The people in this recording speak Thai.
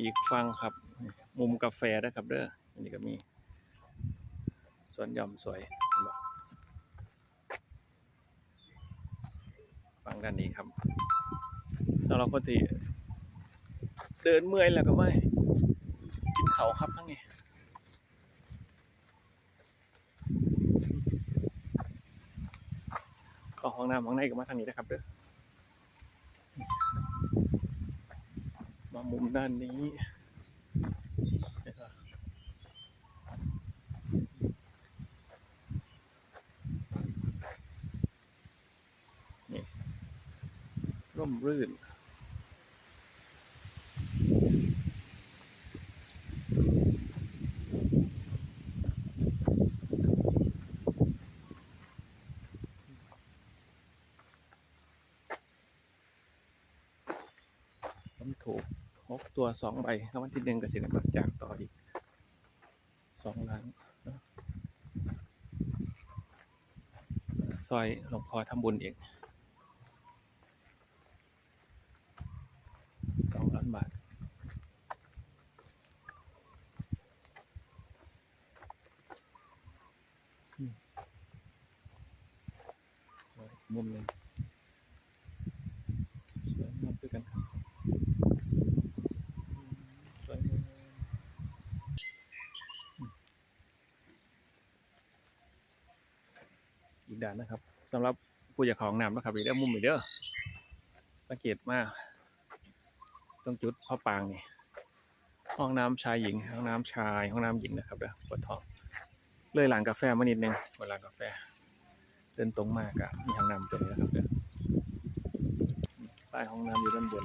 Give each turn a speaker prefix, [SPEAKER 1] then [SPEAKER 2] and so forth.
[SPEAKER 1] อีกฟังครับ มุมกาแฟนะครับเด้ออันนี้ก็มีสวนย่อมสวยฟังด้านนี้ครับแล้วเราก็ที่เดินเมื่อยแล้วก็ไม่กินเขาครับทั้งนี้เข้าห้องน้ำห้องในก็มาทางนี้นะครับเด้อ มุมด้านนี้นี่ร่มรื่นผมถูก หกตัวสองใบรางวัลที่หนึ่งกับสินบัตรจากต่ออีกสองล้านซอยหลวงพ่อทำบุญเองสองล้านบาทมุมหนึ่งสวยงามด้วยกันครับ สวยงาม อีกด้านนะครับสำหรับผู้อยากของน้ำนะครับอีกด้านมุมอีกเด้อสังเกตมากตรงจุดพ่อปางนี่ห้องน้ำชายหญิงห้องน้ำชายห้องน้ำหญิงนะครับเด้อปวดท้องเลยหลังกาแฟมานิดนึงเวลากาแฟ เดินตรงมากอะมีห้องน้ำตัวนี้นะครับเด้อป้ห้องน้ำอยู่ด้านบน